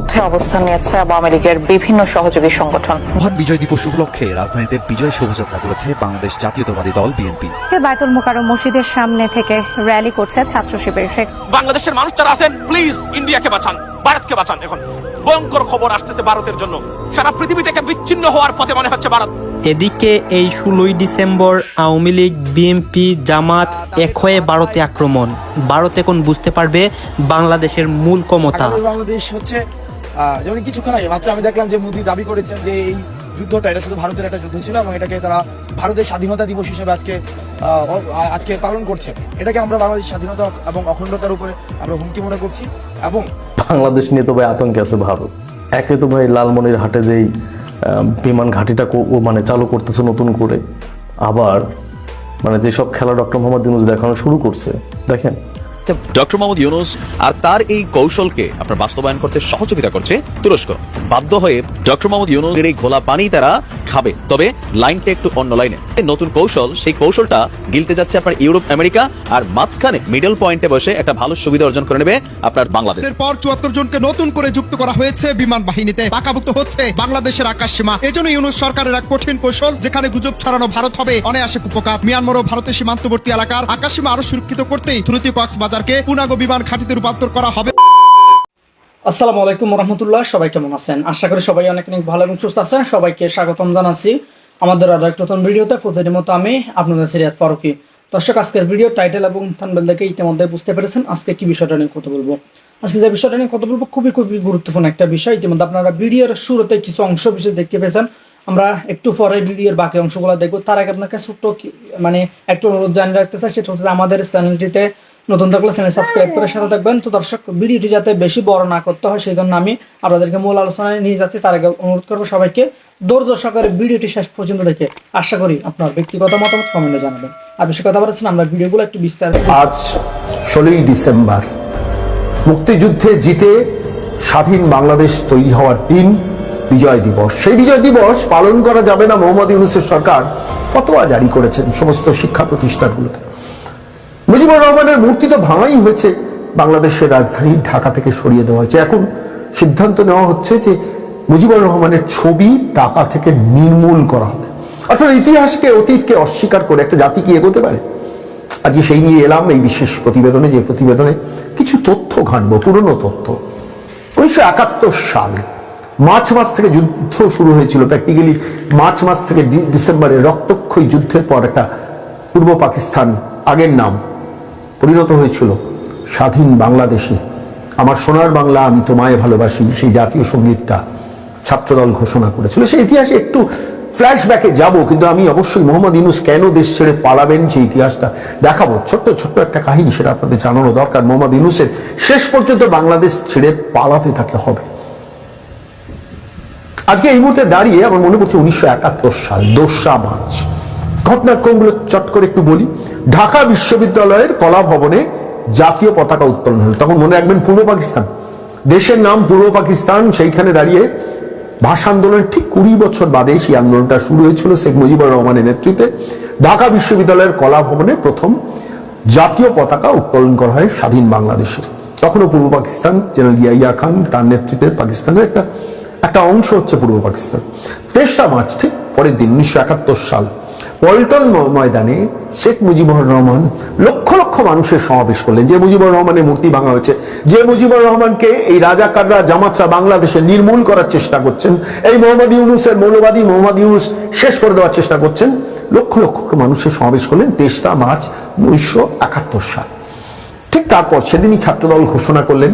পক্ষে অবস্থান নিয়েছে আওয়ামী লীগের বিভিন্ন সহযোগী সংগঠন। মহান বিজয় দিবস উপলক্ষে রাজধানীতে বিজয় শোভাযাত্রা করেছে বাংলাদেশ জাতীয়তাবাদী দল বিএনপি। বায়তুল মোকাররম মসজিদের সামনে থেকে র্যালি করছে ছাত্র শিবির। শেখ বাংলাদেশের মানুষ যারা আছেন প্লিজ ইন্ডিয়াকে বাঁচান ভারতকে বাঁচান এখন। ভয়ঙ্কর খবর আসতেছে ভারতের জন্য। সারা পৃথিবী থেকে বিচ্ছিন্ন হওয়ার পথে মনে হচ্ছে ভারত। এদিকে এই ষোলোই ডিসেম্বর আওয়ামী লীগ বিএনপি জামাত এক হয়ে ভারতে আক্রমণ। ভারত এখন বুঝতে পারবে বাংলাদেশের মূল ক্ষমতা। বাংলাদেশ হচ্ছে যেমন কিছুক্ষণ আগে মাত্র আমি দেখলাম যে মোদী দাবি করেছেন যে এই যুদ্ধটা, এটা শুধু ভারতের একটা যুদ্ধ ছিল এবং এটাকে তারা ভারতের স্বাধীনতা দিবস হিসেবে আজকে আজকে পালন করছে। এটাকে আমরা বাংলাদেশ স্বাধীনতা এবং অখণ্ডতার উপরে আমরা হুমকি মনে করছি এবং বাংলাদেশ নিয়ে তো ভাই আতঙ্কে আছে ভারত। একে তো ভাই লালমনির হাটে যেই বিমান ঘাঁটিটা মানে চালু করতেছে নতুন করে, আবার মানে যেসব খেলা ডক্টর মোহাম্মদ ইউনুস দেখানো শুরু করছে, দেখেন? ডক্টর মোহাম্মদ ইউনুস আর তার এই কৌশলকে আপনার বাস্তবায়ন করতে সহযোগিতা করছে তুরস্ক। বাধ্য হয়ে ডক্টর মোহাম্মদ ইউনুসের এই ঘোলা পানি তারা খাবে। তবে লাইনটা একটু অন্য লাইনে। নতুন কৌশল, সেই কৌশলটা গিলতে যাচ্ছে আপনার ইউরোপ, আমেরিকা আর মাঝখানে মিডল পয়েন্টে বসে একটা ভালো সুবিধা অর্জন করে নেবে আপনার বাংলাদেশ। এরপর চুয়াত্তর জনকে নতুন করে যুক্ত করা হয়েছে বিমান বাহিনীতে। পাকাভুক্ত হচ্ছে বাংলাদেশের আকাশ সীমা এজন্য ইউনুস সরকারের এক কঠিন কৌশল, যেখানে গুজব ছড়ানো ভারত হবে, অনায়াসে কুপকাত। মিয়ানমার ও ভারতের সীমান্তবর্তী এলাকার আকাশ সীমা আরও সুরক্ষিত করতেই থ্রুতি কক্সবাজারকে পুনাগো বিমান ঘাঁটিতে রূপান্তর করা হবে। আসসালামু আলাইকুম রহমতুল্লাহ সবাই কেমন আছেন? আশা করি সবাই অনেক অনেক ভালো এবং সুস্থ আছেন। সবাইকে স্বাগতম জানাচ্ছি আমাদের আরও একটা নতুন ভিডিওতে। প্রতিদিন মতো আমি আপনাদের সিরিয়াত ফারুকি। দর্শক, আজকের ভিডিও টাইটেল এবং থানবেল দেখে ইতিমধ্যে বুঝতে পেরেছেন আজকে কি বিষয়টা নিয়ে কথা বলব। আজকে যে বিষয়টা নিয়ে কথা বলব খুবই খুবই গুরুত্বপূর্ণ একটা বিষয়। ইতিমধ্যে আপনারা ভিডিওর শুরুতে কিছু অংশ বিষয় দেখতে পেয়েছেন। আমরা একটু পরে ভিডিওর বাকি অংশগুলো দেখব। তার আগে আপনাকে ছোট্ট মানে একটু অনুরোধ জানিয়ে রাখতে চাই, সেটা হচ্ছে আমাদের চ্যানেলটিতে নতুন থাকলে চ্যানেল সাবস্ক্রাইব করে সাথে থাকবেন। তো দর্শক ভিডিওটি যাতে বেশি বড় না করতে হয় সেই জন্য আমি আপনাদেরকে মূল আলোচনায় নিয়ে যাচ্ছি। তার আগে অনুরোধ করব সবাইকে ধৈর্য সহকারে ভিডিওটি শেষ পর্যন্ত দেখে আশা করি আপনার ব্যক্তিগত মতামত কমেন্টে জানাবেন। আর বেশি কথা বলেছেন আমরা ভিডিওগুলো একটু বিস্তারিত আজ ষোলোই ডিসেম্বর। মুক্তিযুদ্ধে জিতে স্বাধীন বাংলাদেশ তৈরি হওয়ার দিন বিজয় দিবস। সেই বিজয় দিবস পালন করা যাবে না মোহাম্মদ ইউনুসের সরকার। ফতোয়া জারি করেছেন সমস্ত শিক্ষা প্রতিষ্ঠানগুলোতে। মুজিবুর রহমানের মূর্তি তো ভাঙাই হয়েছে। বাংলাদেশের রাজধানী ঢাকা থেকে সরিয়ে দেওয়া হয়েছে। এখন সিদ্ধান্ত নেওয়া হচ্ছে যে মুজিবুর রহমানের ছবি ঢাকা থেকে নির্মূল করা হবে। অর্থাৎ ইতিহাসকে, অতীতকে অস্বীকার করে একটা জাতি কি এগোতে পারে? আজকে সেই নিয়ে এলাম এই বিশেষ প্রতিবেদনে, যে প্রতিবেদনে কিছু তথ্য ঘাঁটবো, পুরনো তথ্য। উনিশশো একাত্তর সাল, মার্চ মাস থেকে যুদ্ধ শুরু হয়েছিল। প্র্যাকটিক্যালি মার্চ মাস থেকে ডিসেম্বরে রক্তক্ষয়ী যুদ্ধের পর একটা পূর্ব পাকিস্তান, আগের নাম পরিণত হয়েছিল স্বাধীন বাংলাদেশে। আমার সোনার বাংলা আমি তোমায় ভালোবাসি, সেই জাতীয় সঙ্গীতটা ছাত্রদল ঘোষণা করেছিল। সেই ইতিহাসে একটু ফ্ল্যাশব্যাকে যাব, কিন্তু আমি অবশ্যই মোহাম্মদ ইউনুস কেন দেশ ছেড়ে পালাবেন সেই ইতিহাসটা দেখাবো। ছোট্ট ছোট্ট একটা কাহিনী সেটা আপনাদের জানানো দরকার। মোহাম্মদ ইউনুসের শেষ পর্যন্ত বাংলাদেশ ছেড়ে পালাতে থাকে হবে। আজকে এই মুহূর্তে দাঁড়িয়ে আমার মনে পড়ছে উনিশশো একাত্তর সাল, দোসরা মার্চ। ঘটনাক্রমগুলো চট করে একটু বলি। ঢাকা বিশ্ববিদ্যালয়ের কলা ভবনে জাতীয় পতাকা উত্তোলন হলো। তখন মনে রাখবেন পূর্ব পাকিস্তান। দেশের নাম পূর্ব পাকিস্তান, সেইখানে দাঁড়িয়ে ভাষা আন্দোলনের ঠিক কুড়ি বছর বাদে সেই আন্দোলনটা শুরু হয়েছিল শেখ মুজিবুর রহমানের নেতৃত্বে। ঢাকা বিশ্ববিদ্যালয়ের কলা ভবনে প্রথম জাতীয় পতাকা উত্তোলন করা হয় স্বাধীন বাংলাদেশের তখনও পূর্ব পাকিস্তান, জেনারেল ইয়াইয়া খান তার নেতৃত্বে পাকিস্তানের একটা একটা অংশ হচ্ছে পূর্ব পাকিস্তান। তেসরা মার্চ, ঠিক পরের দিন, উনিশশো একাত্তর সাল। পল্টন ময়দানে শেখ মুজিবুর রহমান লক্ষ লক্ষ মানুষের সমাবেশ করলেন। যে মুজিবুর রহমানের মূর্তি ভাঙা হয়েছে, যে মুজিবুর রহমানকে এই রাজাকাররা, জামাতরা বাংলাদেশে নির্মূল করার চেষ্টা করছেন, এই মোহাম্মদ ইউনুসের মৌলবাদী মোহাম্মদ ইউনুস শেষ করে দেওয়ার চেষ্টা করছেন, লক্ষ লক্ষ মানুষের সমাবেশ করলেন তেসরা মার্চ উনিশশো একাত্তর সাল। ঠিক তারপর সেদিনই ছাত্রদল ঘোষণা করলেন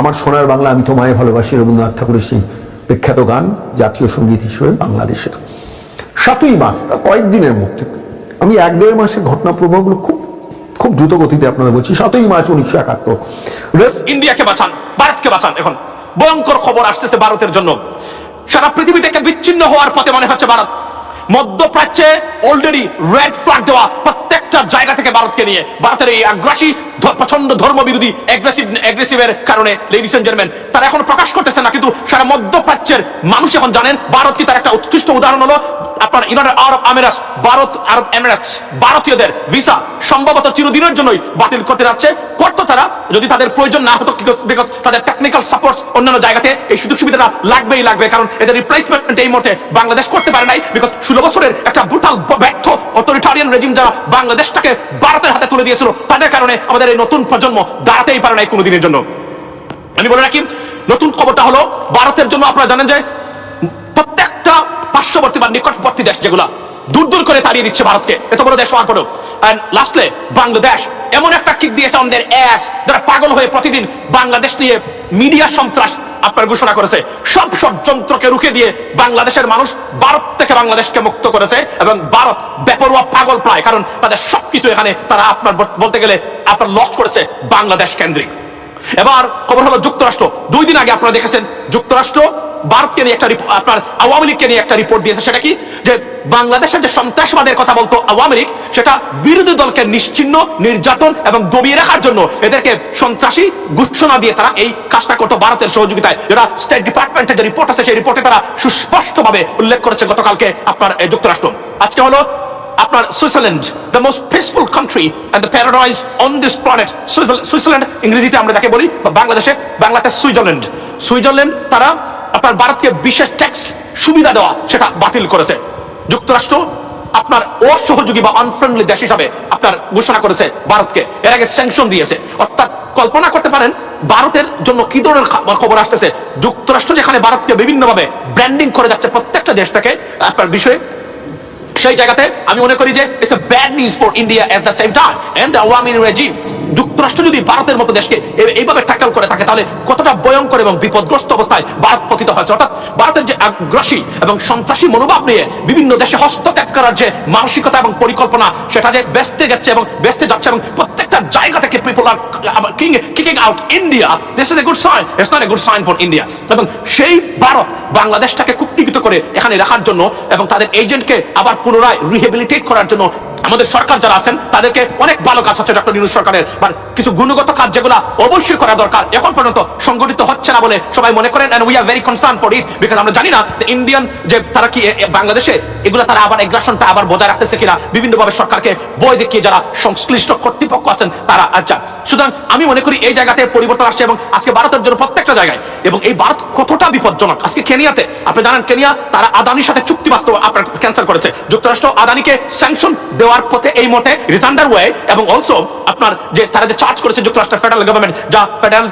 আমার সোনার বাংলা আমি তোমায় ভালোবাসি, রবীন্দ্রনাথ ঠাকুরের সেই বিখ্যাত গান জাতীয় সংগীত হিসেবে বাংলাদেশের। সাতই মাস তার কয়েকদিনের মধ্যে। আমি এক দেড় মাসের ঘটনা প্রবাহগুলো খুব খুব দ্রুত গতিতে আপনাদের বলছি, সাতই মার্চ উনিশশো একাত্তর। ইন্ডিয়াকে বাঁচান, ভারতকে বাঁচান এখন। ভয়ঙ্কর খবর আসতেছে ভারতের জন্য। সারা পৃথিবী থেকে বিচ্ছিন্ন হওয়ার পথে মনে হচ্ছে ভারত। মধ্যপ্রাচ্যে অলরেডি রেড ফ্ল্যাগ দেওয়া প্রত্যেকটা জায়গা থেকে ভারতকে নিয়ে। ভারতের এই আগ্রাসী প্রচণ্ড ধর্ম বিরোধী অ্যাগ্রেসিভ অ্যাগ্রেসিভের কারণে লেডিস এন্ড জেন্টলম্যান তারা এখন প্রকাশ করতেছে না, কিন্তু সারা মধ্যপ্রাচ্যের মানুষ এখন জানেন, ভারত কি তার একটা উৎকৃষ্ট উদাহরণ হলো? আপনার United Arab Emirates Bharat Arab Emirates ভারতীয়দের ভিসা সম্ভবত চিরদিনের জন্যই বাতিল করতে যাচ্ছে। করতো তারা, যদি তাদের প্রয়োজন না হতো বিকজ তাদের টেকনিক্যাল সাপোর্ট অন্যান্য জায়গাতে এই সুযোগ সুবিধাটা লাগবেই লাগবে, কারণ এদের রিপ্লেসমেন্ট এই মুহূর্তে বাংলাদেশ করতে পারে নাই বিকজ ষোলো বছরের একটা ব্রুটাল ব্যর্থ অথরিটারিয়ান রেজিম যারা বাংলাদেশটাকে ভারতের হাতে তুলে দিয়েছিল। তাদের কারণে আমাদের এই নতুন প্রজন্ম দাঁড়াতেই পারে নাই কোনোদিনের জন্য। আমি বলে রাখি, নতুন খবরটা হলো, ভারতের জন্য আপনারা জানেন যে, প্রত্যেকটা পার্শ্ববর্তী বা নিকটবর্তী দেশ যেগুলা দূর দূর করে তাড়িয়ে দিচ্ছে ভারতকে এত বড় দেশ হওয়ার পরেও। লাস্টলে বাংলাদেশ। এমন একটা কিক দিয়েছে আমাদের অ্যাস যারা পাগল হয়ে প্রতিদিন বাংলাদেশ নিয়ে মিডিয়া সন্ত্রাস আপনার ঘোষণা করেছে। সব ষড়যন্ত্রকে রুখে দিয়ে বাংলাদেশের মানুষ ভারত থেকে বাংলাদেশকে মুক্ত করেছে এবং ভারত বেপরোয়া পাগল প্রায়। কারণ তাদের সবকিছু এখানে তারা আপনার বলতে গেলে আপনার লস করেছে বাংলাদেশ কেন্দ্রিক। এবার খবর হলো যুক্তরাষ্ট্র। দুই দিন আগে আপনারা দেখেছেন, যুক্তরাষ্ট্র ভারতকে নিয়ে একটা আপনার আওয়ামী লীগকে নিয়ে একটা রিপোর্ট দিয়েছে, সেটা কি? যে বাংলাদেশের যে সন্ত্রাসবাদের কথা বলতো আওয়ামী লীগ, সেটা বিরোধী দলকে নিশ্চিন্ন, নির্যাতন এবং দবিয়ে রাখার জন্য এদেরকে সন্ত্রাসী ঘোষণা দিয়ে তারা এই কাজটা করতো ভারতের সহযোগিতায়। যেটা স্টেট ডিপার্টমেন্টের যে রিপোর্ট আছে, সেই রিপোর্টে তারা সুস্পষ্টভাবে উল্লেখ করেছে গতকালকে আপনার যুক্তরাষ্ট্র। আজকে হলো আপনার Switzerland the most peaceful country and the paradise on this planet Switzerland ইংরেজিতে আমরা যাকে বলি, বা বাংলাদেশে, বাংলাতে সুইজারল্যান্ড। সুইজারল্যান্ড তারা আপনার ভারতকে বিশেষ ট্যাক্স সুবিধা দেওয়া সেটা বাতিল করেছে। যুক্তরাষ্ট্র আপনার অসহযোগী বা আনফ্রেন্ডলি দেশ হিসাবে আপনার ঘোষণা করেছে ভারতকে। এর আগে স্যাংশন দিয়েছে। অর্থাৎ কল্পনা করতে পারেন, ভারতের জন্য কি ধরনের খবর আসতেছে? যুক্তরাষ্ট্র যেখানে ভারতকে বিভিন্নভাবে ব্র্যান্ডিং করে যাচ্ছে প্রত্যেকটা দেশটাকে আপনার বিষয়ে, সেই জায়গাতে আমি মনে করি যে it's bad news for India at the same time and the Awami regime যুক্তরাষ্ট্র যদি ভারতের মতো দেশকে এইভাবে ট্যাকল করে থাকে, তাহলে কতটা ভয়ঙ্কর এবং বিপদগ্রস্ত অবস্থায় ভারত পতিত হয়েছে অর্থাৎ ভারতের যে আগ্রাসী এবং সন্ত্রাসী মনোভাব নিয়ে বিভিন্ন দেশে হস্তক্ষেপ করার যে মানসিকতা এবং পরিকল্পনা, সেটা যে ব্যস্তে গেছে এবং ব্যস্তে যাচ্ছে এবং প্রত্যেকটা জায়গা থেকে people are kicking out India this is a good sign it's not a good sign for India এবং সেই ভারত বাংলাদেশটাকে কুক্ষিগত করে এখানে রাখার জন্য এবং তাদের এজেন্টকে আবার পুনরায় রিহেবিলিটেট করার জন্য আমাদের সরকার যারা আছেন, তাদেরকে অনেক ভালো কাজ হচ্ছে ডক্টর নিউজ সরকারের। কিছু গুণগত কাজ যেগুলো অবশ্যই করা দরকার, এখন পর্যন্ত সংগঠিত হচ্ছে না বলে সবাই মনে করেন and we are very concern for it because আমরা জানি না ইন্ডিয়ান যে তারা কি বাংলাদেশে এগুলো তারা আবার এগ্রাসনটা আবার বজায় রাখতেছে কিনা। বিভিন্নভাবে সরকারকে বই দেখিয়ে যারা সংশ্লিষ্ট কর্তৃপক্ষ আছেন, তারা আচ্ছা সুতরাং আমি মনে করি এই জায়গাতে পরিবর্তন আসছে এবং আজকে ভারতের জন্য প্রত্যেকটা জায়গায় এবং এই ভারত কতটা বিপজ্জনক? আজকে কেনিয়াতে, আপনি জানেন কেনিয়া, তারা আদানির সাথে চুক্তি বাস্তব আপনার ক্যান্সেল করেছে। যুক্তরাষ্ট্র আদানিকে স্যাংশন দেওয়ার পথে এই মতে ইজ আন্ডার ওয়ে এবং অলসো আপনার যে তারা যে চার্জ করেছে যুক্তরাষ্ট্রের ফেডারেল গভর্নমেন্ট যা ফেডারেল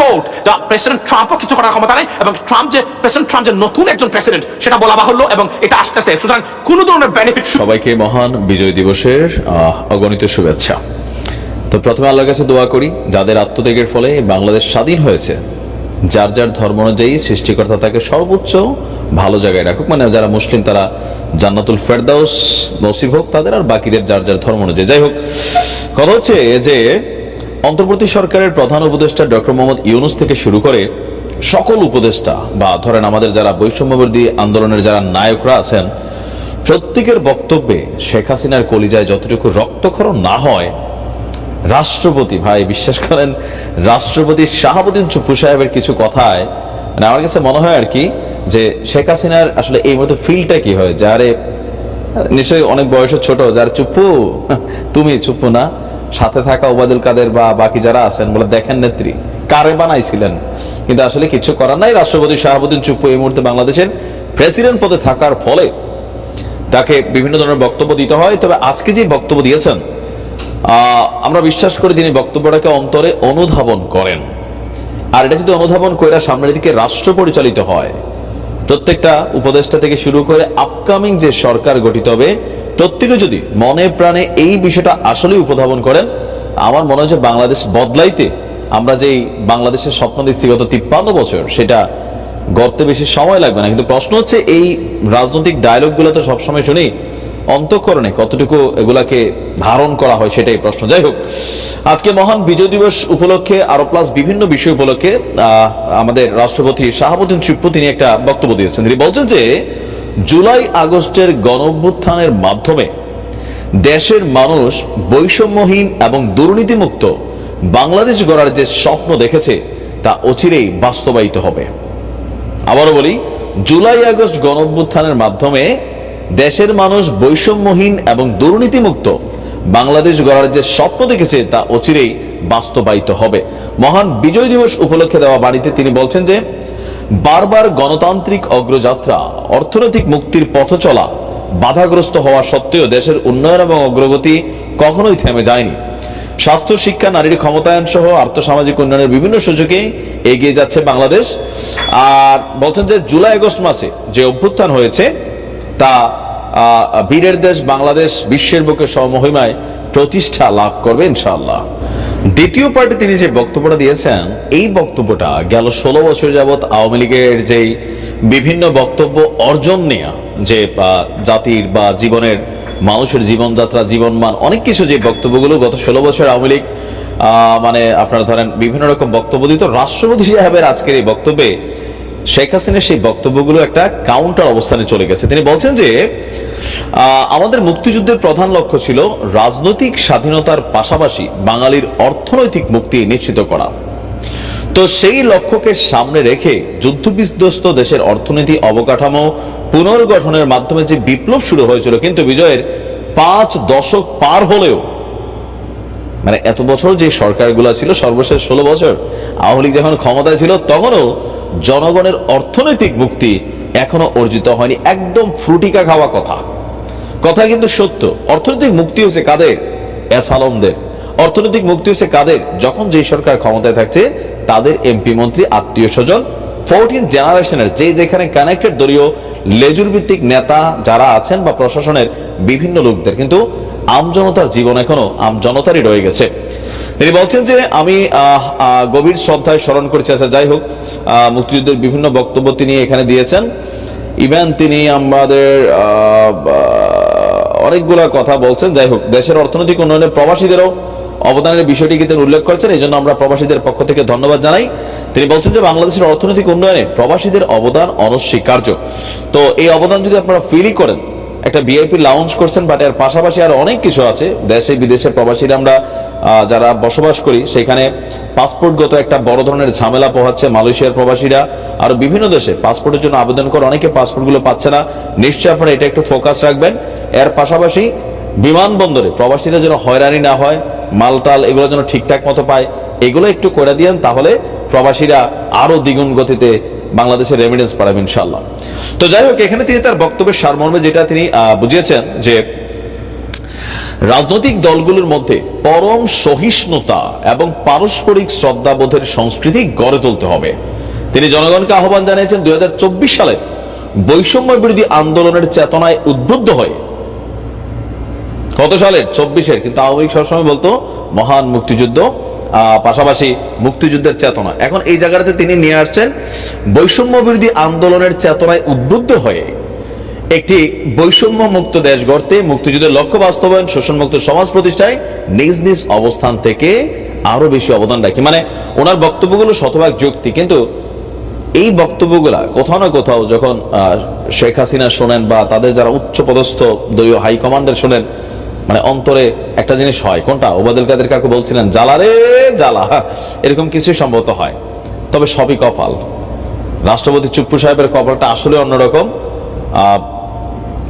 কোর্ট যা প্রেসিডেন্ট ট্রাম্পও কিছু করার ক্ষমতা নেই এবং ট্রাম্প যে প্রেসিডেন্ট ট্রাম্প যে নতুন একজন প্রেসিডেন্ট সেটা বলা বাহুল্য এবং এটা আসতেছে। সুতরাং কোনো ধরনের বেনিফিট সবাইকে মহান বিজয় দিবসের অগণিত শুভেচ্ছা। তো প্রথমে আল্লাহর কাছে দোয়া করি, যাদের আত্মত্যাগের ফলে বাংলাদেশ স্বাধীন হয়েছে, যার যার ধর্ম অনুযায়ী সৃষ্টিকর্তা তাকে সর্বোচ্চ ভালো জায়গায় রাখুক। মানে যারা মুসলিম, তারা জান্নাতুল ফেরদাউস নসিব হোক, তাদের আর বাকিদের যার যার ধর্ম অনুযায়ী। যাই হোক, কথা হচ্ছে যে অন্তর্বর্তী সরকারের প্রধান উপদেষ্টা ডক্টর মোহাম্মদ ইউনুস থেকে শুরু করে সকল উপদেষ্টা বা ধরেন আমাদের যারা বৈষম্যবিরোধী আন্দোলনের যারা নায়করা আছেন, প্রত্যেকের বক্তব্যে শেখ হাসিনার কলিজায় যতটুকু রক্তক্ষরণ না হয় রাষ্ট্রপতি, ভাই, বিশ্বাস করেন, রাষ্ট্রপতি শাহাবুদ্দিন চুপ্পু সাহেবের কিছু কথায় মানে আমার কাছে মনে হয় আর কি, যে শেখ হাসিনার আসলে এই মতো ফিলটা কি হয়? যারে নিশ্চয়ই অনেক বয়সে ছোট, যার চুপ্পু তুমি চুপ্পু না, সাথে থাকা ওবায়দুল কাদের বা বাকি যারা আছেন, বলে দেখেন নেত্রী, কারে বানাইছিলেন? কিন্তু আসলে কিছু করার নাই, রাষ্ট্রপতি শাহাবুদ্দিন চুপ্পু এই মুহূর্তে বাংলাদেশের প্রেসিডেন্ট পদে থাকার ফলে, তাকে বিভিন্ন ধরনের বক্তব্য দিতে হয়, তবে আজকে যে বক্তব্য দিয়েছেন আমরা বিশ্বাস করি তিনি বক্তব্যটাকে অন্তরে অনুধাবন করেন। আর এটা যদি অনুধাবন করে সামনের দিকে রাষ্ট্র পরিচালিত হয়, প্রত্যেকটা উপদেষ্টা থেকে শুরু করে আপকামিং যে সরকার গঠিত হবে, প্রত্যেকে যদি মনে প্রাণে এই বিষয়টা আসলে উপধাবন করেন, আমার মনে হয় যে বাংলাদেশ বদলাইতে আমরা যেই বাংলাদেশের স্বপ্ন দেখছি গত তিপ্পান্ন বছর, সেটা গড়তে বেশি সময় লাগবে না। কিন্তু প্রশ্ন হচ্ছে, এই রাজনৈতিক ডায়লগগুলো তো সবসময় শুনি অন্তঃকরণে কতটুকু এগুলাকে ধারণ করা হয় সেটাই প্রশ্ন। যাই হোক, আজকে মহান বিজয় দিবস উপলক্ষে আরও প্লাস বিভিন্ন বিষয় উপলক্ষে আমাদের রাষ্ট্রপতি শাহাবুদ্দিন চুপ্পু তিনি একটা বক্তব্য দিয়েছেন। তিনি বলছেন যে, জুলাই আগস্টের গণ অভ্যুত্থানের মাধ্যমে দেশের মানুষ বৈষম্যহীন এবং দুর্নীতিমুক্ত বাংলাদেশ গড়ার যে স্বপ্ন দেখেছে, তা অচিরেই বাস্তবায়িত হবে। আবারও বলি, জুলাই আগস্ট গণঅভ্যুত্থানের মাধ্যমে দেশের মানুষ বৈষম্যহীন এবং দুর্নীতিমুক্ত। বাংলাদেশ গড়ার যে স্বপ্ন দেখেছে তা অচিরেই বাস্তবায়িত হবে। মহান বিজয় দিবস উপলক্ষে দেওয়া বাণীতে তিনি বলছেন যে, বারবার গণতান্ত্রিক অগ্রযাত্রা, অর্থনৈতিক মুক্তির পথ চলা, বাধাগ্রস্ত হওয়া সত্ত্বেও দেশের উন্নয়ন এবং অগ্রগতি কখনোই থেমে যায়নি। স্বাস্থ্য, শিক্ষা, নারীর ক্ষমতায়ন সহ আর্থসামাজিক উন্নয়নের বিভিন্ন সুযোগে এগিয়ে যাচ্ছে বাংলাদেশ। আর বলছেন যে, জুলাই আগস্ট মাসে যে অভ্যুত্থান হয়েছে তা বীরের দেশ বাংলাদেশ বিশ্বের বুকে সমহিমায় প্রতিষ্ঠা লাভ করবে ইনশাআল্লাহ। দ্বিতীয় পার্টি তিনি যে বক্তব্যটা দিয়েছেন, এই বক্তব্যটা গেল ষোলো বছর যাবৎ আওয়ামী লীগের যেই বিভিন্ন বক্তব্য অর্জন নেয়া, যে জাতির বা জীবনের, মানুষের জীবনযাত্রা, জীবনমান, অনেক কিছু যে বক্তব্যগুলো গত ষোলো বছর আওয়ামী লীগ মানে আপনারা ধরেন বিভিন্ন রকম বক্তব্য দিত, রাষ্ট্রপতি সাহেবের আজকের এই বক্তব্যে শেখ হাসিনার সেই বক্তব্যগুলো একটা কাউন্টার অবস্থানে চলে গেছে। তিনি বলছেন যে আমাদের মুক্তিযুদ্ধের প্রধান লক্ষ্য ছিল রাজনৈতিক স্বাধীনতার পাশাপাশি বাঙালির অর্থনৈতিক মুক্তি নিশ্চিত করা। তো সেই লক্ষ্যকে সামনে রেখে যুদ্ধ বিধ্বস্ত দেশের অর্থনীতি অবকাঠামো পুনর্গঠনের মাধ্যমে যে বিপ্লব শুরু হয়েছিল, কিন্তু বিজয়ের পাঁচ দশক পার হলেও মানে এত বছর যে সরকারগুলো ছিল, সর্বশেষ ষোলো বছর আওয়ামী লীগ যখন ক্ষমতায় ছিল, তখনও জনগণের অর্থনৈতিক মুক্তি এখনও অর্জিত হয়নি। একদম ফ্রুটিকা খাওয়া কথা। কথা কিন্তু সত্য। অর্থনৈতিক মুক্তি হয়েছে কাদের? এস আলমদের অর্থনৈতিক মুক্তি হয়েছে কাদের? যখন যে সরকার ক্ষমতায় থাকছে, তাদের এমপি মন্ত্রী, আত্মীয় স্বজন ফোরটিন জেনারেশনের যে যেখানে কানেক্টেড দলীয় লেজুর ভিত্তিক নেতা যারা আছেন বা প্রশাসনের বিভিন্ন লোকদের। কিন্তু আমজনতার জীবন এখনও আমজনতারই রয়ে গেছে। তিনি বলছেন যে আমি গভীর শ্রদ্ধায় স্মরণ করছি। আচ্ছা যাই হোক মুক্তিযুদ্ধের বিভিন্ন বক্তব্য তিনি এখানে দিয়েছেন। ইভেন তিনি আমাদের অনেকগুলা কথা বলছেন। যাই হোক, দেশের অর্থনৈতিক উন্নয়নে প্রবাসীদেরও অবদানের বিষয়টিকে তিনি উল্লেখ করেছেন। এই জন্য আমরা প্রবাসীদের পক্ষ থেকে ধন্যবাদ জানাই। তিনি বলছেন যে বাংলাদেশের অর্থনৈতিক উন্নয়নে প্রবাসীদের অবদান অনস্বীকার্য। তো এই অবদান যদি আপনারা ফিলই করেন, একটা ভিআইপি লাউঞ্জ করছেন বাট এর পাশাপাশি আর অনেক কিছু আছে দেশে বিদেশে প্রবাসীরা আমরা যারা বসবাস করি, সেখানে পাসপোর্টগত একটা বড় ধরনের ঝামেলা পোহাচ্ছে মালয়েশিয়ার প্রবাসীরা। আর বিভিন্ন দেশে পাসপোর্টের জন্য আবেদন করে অনেকে পাসপোর্টগুলো পাচ্ছে না। নিশ্চয়ই আপনারা এটা একটু ফোকাস রাখবেন। এর পাশাপাশি বিমানবন্দরে প্রবাসীরা যেন হয়রানি না হয়, মালটাল এগুলো যেন ঠিকঠাক মতো পায়, এগুলো একটু করে দিয়েন, তাহলে প্রবাসীরা আরও দ্বিগুণ গতিতে বাংলাদেশের রেমিডেন্স পাঠাবেন ইনশাল্লাহ তো যাই হোক, এখানে তিনি তার বক্তব্যের সারমর্মে যেটা তিনি বুঝিয়েছেন যে রাজনৈতিক দলগুলোর মধ্যে পরম সহিষ্ণুতা এবং পারস্পরিক শ্রদ্ধাবোধের সংস্কৃতি গড়ে তুলতে হবে। তিনি জনগণকে আহ্বান জানিয়েছেন দুই সালে বৈষম্য বিরোধী আন্দোলনের চেতনায় উদ্বুদ্ধ হয়ে। কত সালের? চব্বিশের। কিন্তু আওয়ামী লীগ সবসময় বলতো, মহান মুক্তিযুদ্ধ পাশাপাশি মুক্তিযুদ্ধের চেতনা। এখন এই জায়গাটাতে তিনি নিয়ে আসছেন, বৈষম্য বিরোধী আন্দোলনের চেতনায় উদ্বুদ্ধ হয়ে। একটি বৈষম্য মুক্ত দেশ গড়তে মুক্তিযুদ্ধের লক্ষ্য বাস্তবায়ন, শোষণমুক্ত সমাজ প্রতিষ্ঠায় নিজ নিজ অবস্থান থেকে আরও বেশি অবদান রাখি। মানে ওনার বক্তব্যগুলো শতভাগ যুক্তি, কিন্তু এই বক্তব্যগুলা কোথাও না কোথাও যখন শেখ হাসিনা শোনেন বা তাদের যারা উচ্চ পদস্থ দলীয় হাই কমান্ডার শোনেন মানে অন্তরে একটা জিনিস হয়। কোনটা? ওবাদুল কাদের কাকু বলছিলেন, জ্বালা রে, জ্বালা। এরকম কিছু সম্ভবত হয়। তবে সবই কপাল। রাষ্ট্রপতি চুপ্পু সাহেবের কপালটা আসলে অন্যরকম।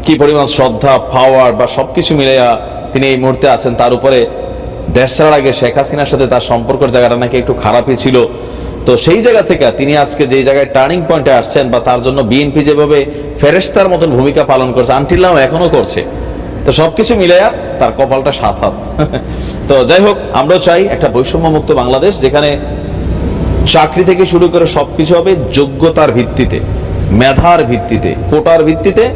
কি পরিমাণ শ্রদ্ধা পাওয়ার বা সবকিছু মিলাইয়া তিনি এই মুহূর্তে আছেন, তার উপরে দেশ ছাড়ার আগে শেখ হাসিনার সাথে তার সম্পর্কের জায়গাটা নাকি একটু খারাপই ছিল। তো সেই জায়গা থেকে তিনি আজকে যে জায়গায় টার্নিং পয়েন্টে আসছেন বা তার জন্য বিএনপি যেভাবে ফেরেস্তার মতন ভূমিকা পালন করছে আনটিল্লাও এখনও করছে। তো সবকিছু মিলাইয়া তার কপালটা সাত হাত। তো যাই হোক, আমরাও চাই একটা বৈষম্যমুক্ত বাংলাদেশ, যেখানে চাকরি থেকে শুরু করে সবকিছু হবে যোগ্যতার ভিত্তিতে, মেধার ভিত্তিতে, কোটার ভিত্তিতে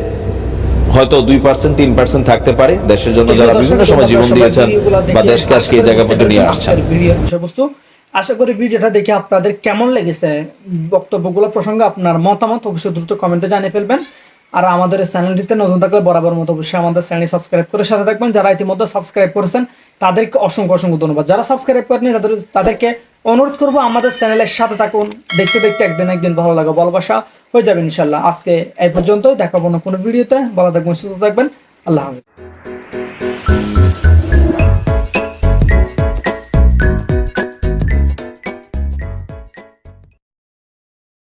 হয়তো দুই পার্সেন্ট তিন পার্সেন্ট থাকতে পারে। দেশের জন্য যারা বিভিন্ন সময় জীবন দিয়েছেন বা দেশকে আজকে এই জায়গা পর্যন্ত নিয়ে আসছেন। বিষয়বস্তু। আশা করি ভিডিওটা দেখে আপনাদের কেমন লেগেছে? বক্তব্যগুলো প্রসঙ্গে আপনার মতামত অবশ্যই দ্রুত কমেন্টে জানিয়ে ফেলবেন। আর আমাদের চ্যানেলটিতে নতুন থাকলে বরাবর মতো অবশ্যই আমাদের চ্যানেল সাবস্ক্রাইব করে সাথে থাকবেন। যারা ইতিমধ্যে সাবস্ক্রাইব করেছেন তাদেরকে অসংখ্য অসংখ্য ধন্যবাদ। যারা সাবস্ক্রাইব করেনি তাদের তাদেরকে অনুরোধ করব আমাদের চ্যানেলের সাথে থাকুন। দেখতে দেখতে একদিন একদিন ভালো লাগে ভালোবাসা হয়ে যাবে ইনশাল্লাহ আজকে এই পর্যন্ত দেখাবো না কোনো ভিডিওতে। ভালো থাকবেন, সুস্থ থাকবেন। আল্লাহ হাফিজ।